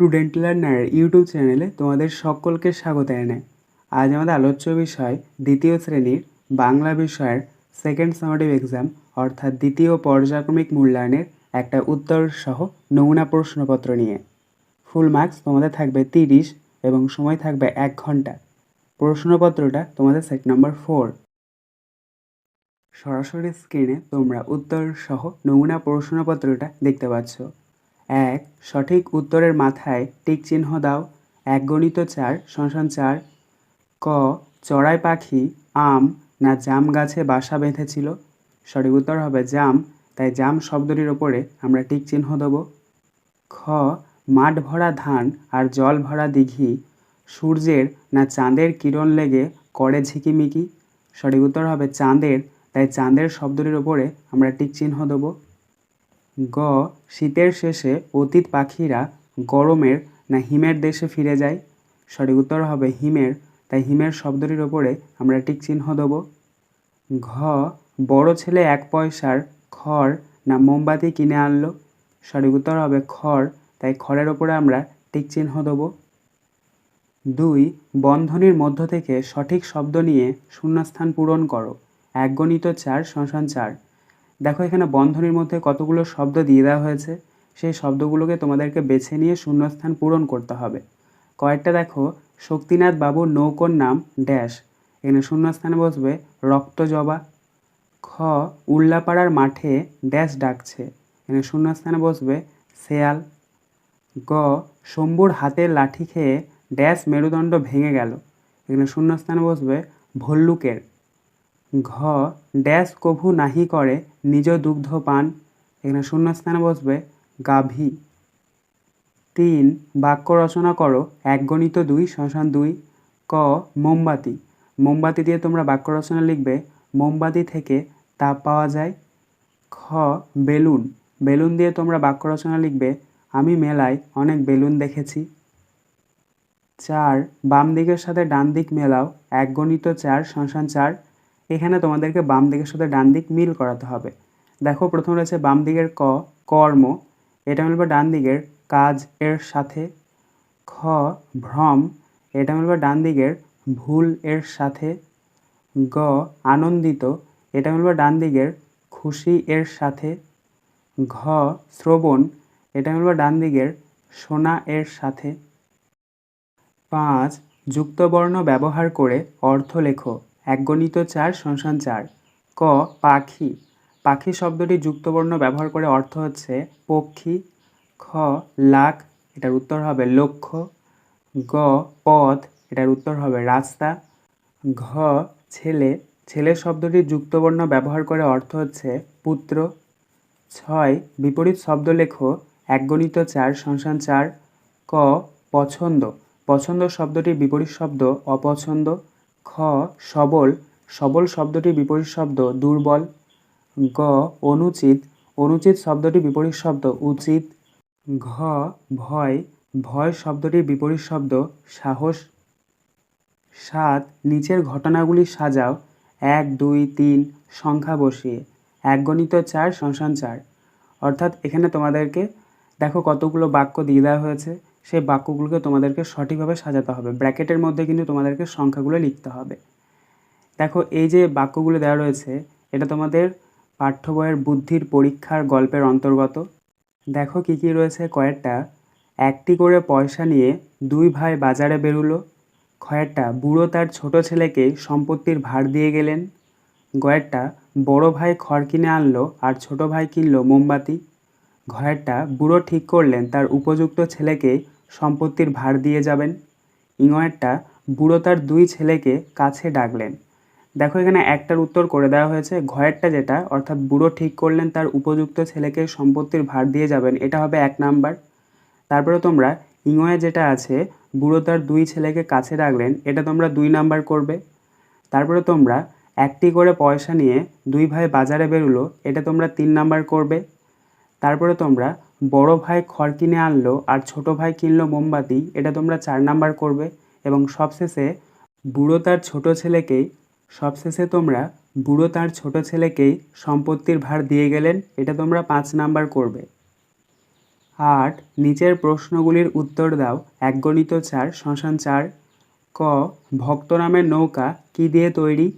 Student learner YouTube চ্যানেলে তোমাদের সকলকে স্বাগত জানাই। আজ আমাদের আলোচ্য বিষয় দ্বিতীয় শ্রেণির বাংলা বিষয়ের সেকেন্ড সামারিভ এক্সাম অর্থাৎ দ্বিতীয় পর্যায়ক্রমিক মূল্যায়নের একটা উত্তর সহ নমুনা প্রশ্নপত্র নিয়ে। ফুল মার্কস তোমাদের থাকবে তিরিশ এবং সময় থাকবে এক ঘণ্টা। প্রশ্নপত্রটা তোমাদের সেট নাম্বার ফোর সরাসরি স্ক্রিনে তোমরা উত্তর সহ নমুনা প্রশ্নপত্রটা দেখতে পাচ্ছ। এক, সঠিক উত্তরের মাথায় টিক চিহ্ন দাও। এক গণিত চার শশান চার। ক, চড়াই পাখি, আম, না জাম গাছে বাসা বেঁধেছিল? সঠিক উত্তর হবে জাম, তাই জাম শব্দটির ওপরে আমরা টিক চিহ্ন দেব। খ, মাঠ ভরা ধান আর জল ভরা দিঘি। সূর্যের না চাঁদের কিরণ লেগে করে ঝিকিমিকি? সঠিক উত্তর হবে চাঁদের, তাই চাঁদের শব্দটির ওপরে আমরা টিক চিহ্ন দেবো। গ, শীতের শেষে অতীত পাখিরা গরমের না হিমের দেশে ফিরে যায়। সঠিক উত্তর হবে হিমের, তাই হিমের শব্দটির ওপরে আমরা টিক চিহ্ন দেব। ঘ, বড় ছেলে এক পয়সার খড় না মোমবাতি কিনে আনলো। সঠিক উত্তর হবে খড়, তাই খড়ের ওপরে আমরা টিক চিহ্ন দেব। দুই, বন্ধনীর মধ্য থেকে সঠিক শব্দ নিয়ে শূন্যস্থান পূরণ করো। এক গণিত চার শশান চার। দেখো, এখানে বন্ধনীর মধ্যে কতগুলো শব্দ দিয়ে দেওয়া হয়েছে। সেই শব্দগুলোকে তোমাদেরকে বেছে নিয়ে শূন্যস্থান পূরণ করতে হবে। কয়েকটা দেখো, শক্তিনাথ বাবুর নৌকোর নাম ড্যাশ। এখানে শূন্যস্থানে বসবে রক্তজবা খ, উল্লাপাড়ার মাঠে ড্যাশ ডাকছে। এখানে শূন্যস্থানে বসবে, শেয়াল। গ, শম্ভুর হাতের লাঠি খেয়ে ড্যাশ মেরুদণ্ড ভেঙে গেল। এখানে শূন্যস্থানে বসবে, ভল্লুকের। ঘ, ড্যাশ কভু নাহি করে, নিজ দুগ্ধ পান। এখানে শূন্যস্থানে বসবে, গাভী। তিন, বাক্য রচনা করো এক গণিত দুই, শ্মশান দুই। ক, মোমবাতি। মোমবাতি দিয়ে তোমরা বাক্য রচনা লিখবে, মোমবাতি থেকে তাপ পাওয়া যায়। খ, বেলুন। বেলুন দিয়ে তোমরা বাক্য রচনা লিখবে, আমি মেলায় অনেক বেলুন দেখেছি। চার বাম দিকের সাথে ডান দিক মেলাও এক গণিত চার, শ্মশান চার। এখানে তোমাদেরকে বাম দিকের সাথে ডান দিক মিল করাতে হবে। দেখো, প্রথম রয়েছে বাম দিকের ক, কর্ম। এটা মিলবে ডান দিকের কাজ এর সাথে। খ, ভ্রম। এটা মিলবে ডান দিকের ভুল এর সাথে। গ, আনন্দিত। এটা মিলবে ডান দিকের খুশি এর সাথে। ঘ, শ্রবণ। এটা মিলবে ডান দিকের সোনা এর সাথে। পাঁচ, যুক্তবর্ণ ব্যবহার করে অর্থ লেখো। এক গণিত চার শশান চার। ক, পাখি। পাখি শব্দটি যুক্তবর্ণ ব্যবহার করে অর্থ হচ্ছে পক্ষী। খ, লাখ, এটার উত্তর হবে লক্ষ্য। গ, পথ, এটার উত্তর হবে রাস্তা। ঘ, ছেলে। ছেলে শব্দটি যুক্তবর্ণ ব্যবহার করে অর্থ হচ্ছে পুত্র। ছয়, বিপরীত শব্দ লেখো এক গণিত চার শশান চার। ক, পছন্দ। পছন্দ শব্দটির বিপরীত শব্দ অপছন্দ। খ, সবল। সবল শব্দটির বিপরীত শব্দ, দুর্বল। গ, অনুচিত। অনুচিত শব্দটির বিপরীত শব্দ, উচিত। ঘ, ভয়। ভয় শব্দটির বিপরীত শব্দ, সাহস। সাত, নিচের ঘটনাগুলি সাজাও। এক, দুই, তিন, সংখ্যা বসিয়ে। এক গণিত চার শশান চার। অর্থাৎ এখানে তোমাদেরকে দেখো কতগুলো বাক্য দিয়ে দেওয়া হয়েছে। সেই বাক্যগুলোকে তোমাদেরকে সঠিকভাবে সাজাতে হবে। ব্র্যাকেটের মধ্যে কিন্তু তোমাদেরকে সংখ্যাগুলো লিখতে হবে। দেখো, এই যে বাক্যগুলো দেওয়া রয়েছে, এটা তোমাদের পাঠ্য বইয়ের বুদ্ধির পরীক্ষার গল্পের অন্তর্গত। দেখো কী কী রয়েছে কয়েকটা। একটি করে পয়সা নিয়ে দুই ভাই বাজারে বেরুলো। কয়েকটা, বুড়ো তার ছোট ছেলেকে সম্পত্তির ভার দিয়ে গেলেন। গয়েরটা বড় ভাই খড় কিনে আনলো আর ছোট ভাই কিনলো মোমবাতি। ঘরেরটা বুড়ো ঠিক করলেন তার উপযুক্ত ছেলেকে সম্পত্তির ভার দিয়ে যাবেন। ইংয়েরটা বুড়ো তার দুই ছেলেকে কাছে ডাকলেন। দেখো এখানে একটার উত্তর করে দেওয়া হয়েছে ঘয়েরটা যেটা, অর্থাৎ বুড়ো ঠিক করলেন তার উপযুক্ত ছেলেকে সম্পত্তির ভার দিয়ে যাবেন, এটা হবে এক নাম্বার। তারপরে তোমরা ইংয়ে যেটা আছে, বুড়ো তার দুই ছেলেকে কাছে ডাকলেন এটা তোমরা দুই নাম্বার করবে। তারপরে তোমরা একটি করে পয়সা নিয়ে দুই ভাই বাজারে বেরোলো, এটা তোমরা তিন নাম্বার করবে। তারপরে তোমরা বড় ভাই খড় কিনে আনলো আর ছোট ভাই কিনলো মোমবাতি, এটা তোমরা চার নাম্বার করবে। এবং সবশেষে বুড়ো তার ছোট ছেলেকেই, সবশেষে তোমরা বুড়ো তার ছোট ছেলেকেই সম্পত্তির ভার দিয়ে গেলেন, এটা তোমরা পাঁচ নাম্বার করবে। আট, নিচের প্রশ্নগুলির উত্তর দাও। এক গণিত চার, শ্মশান চার। ক ভক্তরামের নৌকা কী দিয়ে তৈরি?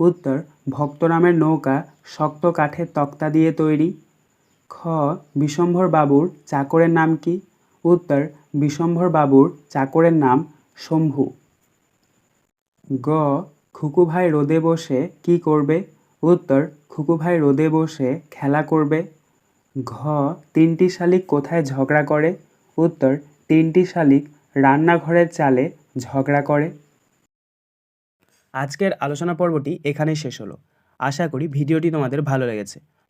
উত্তর ভক্তরামের নৌকা শক্ত কাঠের তক্তা দিয়ে তৈরি। খ, বিশম্ভর বাবুর চাকরের নাম কি? উত্তর, বিশম্ভর বাবুর চাকরের নাম শম্ভু। গ, খুকু ভাই রোদে বসে কি করবে? উত্তর, খুকু ভাই রোদে বসে খেলা করবে। ঘ, তিনটি শালিক কোথায় ঝগড়া করে? উত্তর, তিনটি শালিক রান্নাঘরের চালে ঝগড়া করে। আজকের আলোচনা পর্বটি এখানেই শেষ হলো। আশা করি ভিডিওটি তোমাদের ভালো লেগেছে।